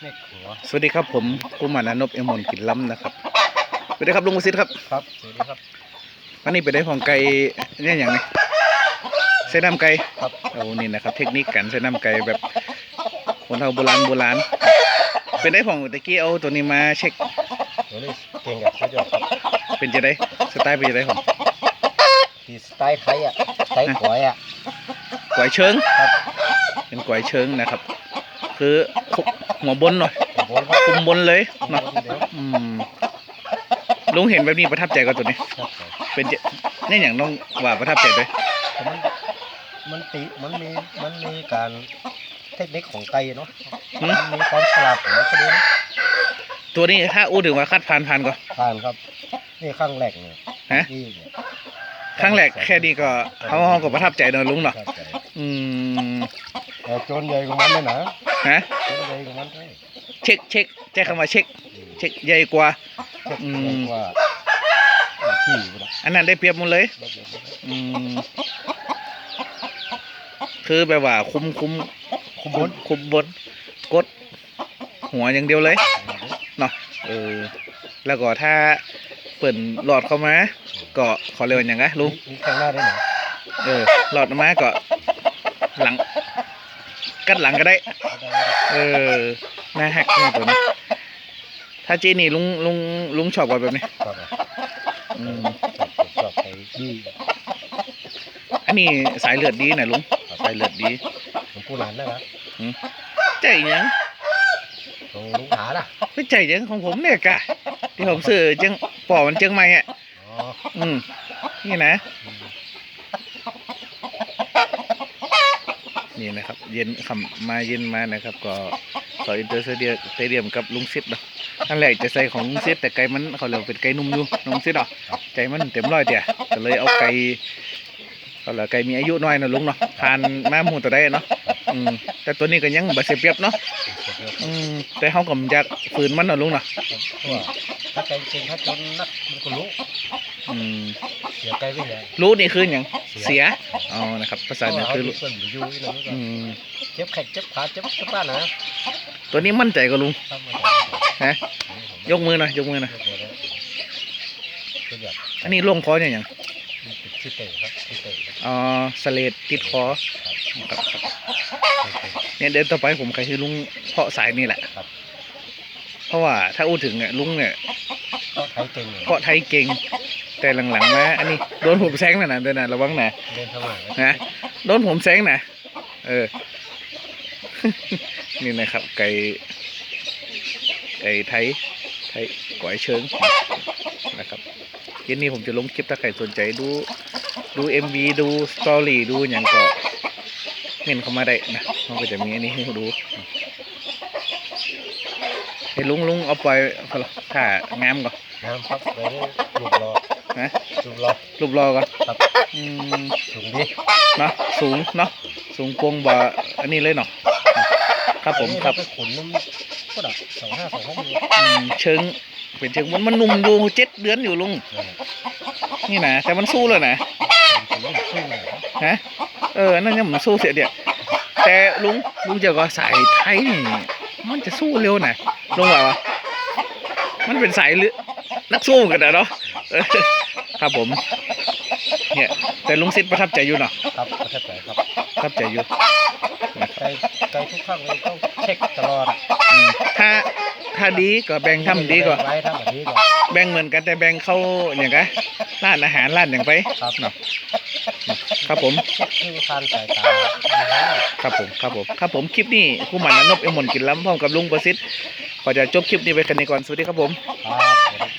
เม็ดหัวสวัสดีครับผมกุมารนพเอมนกินล้ำนะครับสวัสดีครับลุงประสิทธิ์ครับครับสวัสดีครับวันนี้ไปได้ของไก่เนี่ยอย่างนี้ใส่น้ำไก่ครับโอ้นี่นะครับ เทคนิคการใส่น้ำไก่แบบคนเฒ่าโบราณโบราณเป็นได้ของตะกี้เอาตัวนี้มาเช็คเดี๋ยวนี้เก่งกับสุดยอดครับเป็นจะได้สไตล์เป็นจะได้ของที่สไตล์ไทยอะไทยก๋วยอะก๋วยเชิงครับเป็นก๋วยเชิงนะครับ คือคุ หัวบนหน่อยผมครับคุมบนเลยเนาะเดี๋ยวอืมลุงเห็นแบบนี้ประทับใจกับตัวนี้ครับเป็นจะเนี่ยอย่างต้องว่าประทับใจด้วยแต่มันมันติมันมีมันมีการเทคนิคของไก่เนาะหืมัมนมีความฉลาดของมันก็ดีนะตัวนี้ถ้าอู้ถึงว่าคัดผ่านผ่านก็ผ่านครับ นี่ข้างแรกเนี่ยฮะนี่เนี่ยครั้งแรกแค่นี้ก็เขาเขาก็ประทับใจเนอะลุงเนาะครับแต่อืม แต่โจนใหญ่กว่ามันเลยนะ ฮะโจนใหญ่กว่ามันเลยเช็คเช็คใช้คำว่าเช็ค เช็คใหญ่กว่าเช็คอืมว่าขี้อยู่นะอันนั้นได้เปรียบหมดเลย อืมคือแบบว่าคุมคุมคุมบนคุมบนกด หัวอย่างเดียวเลยเนาะเออแล้วก็ถ้าเปิดหลอดเข้ามาก็ขอเร็วอย่างไงลุงมีข้างหน้าได้ไหมเออหลอดมาก็หลัง กัดหลังก็ได้ เออน้าหักนี่ตัวนี้ถ้าจีนี่ลุงลุงลุงชอบกว่าแบบนี้อืมชอบไปดีอันนี้สายเลือดดีนะลุงสายเลือดดีหลวงปู่หลานนะครับใจยังหลวงลุงหาน่ะไม่ใจยังของผมเนี่ยกะที่ผมซื้อจังป่อมันจังไม่อะอ๋ออืมนี่นะ นี่นะครับ เย็นคำมาเย็นมานะครับ ก็ขออินเตอร์เดียเตเดียมกับลุงซิดเนาะอันแรกจะใส่ของลุงซิดแต่ไก่มันเขาเรียกว่าเป็นไก่นุ่มอยู่น้องซิดเนาะใจมันเต็มร้อยเดียก็เลยเอาไก่เขาเรียกไก่มีอายุน้อยนะลุงเนาะผ่านมาหมูตัวได้เนาะอืมแต่ตัวนี้ก็ยังบาเสียเปียบเนาะอืมแต่เขาก็อยากฝืนมันเนาะลุงเนาะ ถ้าใจจริงถ้าจนนักมันก็รู้อืมเสียใจไปเลยรู้นี่คืออย่างเสียอ๋อนะครับ ภาษาเนี่ยคือรู้เพื่อนอยู่นี่นะอืมเจ็บแขกเจ็บขาเจ็บเจ็บบ้านนะตัวนี้มั่นใจกับลุงทำมาฮะยกมือหน่อยยกมือหน่อยสุดยอดอันนี้ลงคออย่างหยังชื่อเต๋อครับชื่อเต๋อครับอ๋อสเลดติดคอครับครับเนี่ยเดินต่อไปผมใครคือลุงเพาะสายนี่แหละครับ เพราะว่าถ้าอู้ถึงเนี่ยลุงเนี่ยก็ไทยเก่งเลยเพาะไทยเก่ง แต่หลังๆมาอันนี้โดนผมแซงนะนะเดินนะระวังนะเดินทำไมนะโดนผมแซงนะเออ นี่นะครับ ไก่ไก่ไทยไทยก๋วยเชิงนะครับเย็นนี้ผมจะลงคลิปถ้าใครสนใจดู ดูเอ็มวีดูสตอรี่ดูอย่างก็เม่นเข้ามาได้นะมันก็จะมีอันนี้ให้ดู เฮ้ยลุงลุงเอาปล่อยพอละถ้างามก่อนน้ำครับไปรูปรอนะรูปรอรูปรอก่อนครับอืมสูงดีเนาะสูงเนาะสูงกวงบ่อันนี้เลยเนาะครับผมครับไปขุนนุ่มก็ดับสองห้าสองหกอยู่อืมเชิงเป็นเชิงมันมันหนุ่มอยู่เจ็ดเดือนอยู่ลุงนั่นแหละนี่นะแต่มันสู้เลยนะผมไม่สู้เลยครับฮะเออนั่นยังมันสู้เสียเดียวแต่ลุงลุงเจะก็สายไทยนี่มันจะสู้เร็วนะ ลุงว่าวะมันเป็นสายเลือนักสู้เหมือนกันนะเนาะเออครับผม เนี่ย แต่ลุงซิดประทับใจอยู่เนาะครับประทับใจครับประทับใจอยู่นะครับใจใจทุกครั้งเลยต้องเช็คตลอดอะอืมถ้าถ้าดีก็แบ่งทำดีก็ไว้ทำแบบนี้ก่อนแบ่งเหมือนกันแต่แบ่งเข้าอย่างไงร้านอาหารร้านอย่างไปครับเนาะครับผมเช็คที่คานสายตาดีไหมครับผมครับผมครับผมคลิปนี้คู่หมันนนบเอมหมนกินล้ำพร้อมกับลุงประสิทธิ์ ก็จะจบคลิปนี้ไปกันนี้ก่อน สวัสดีครับผมครับ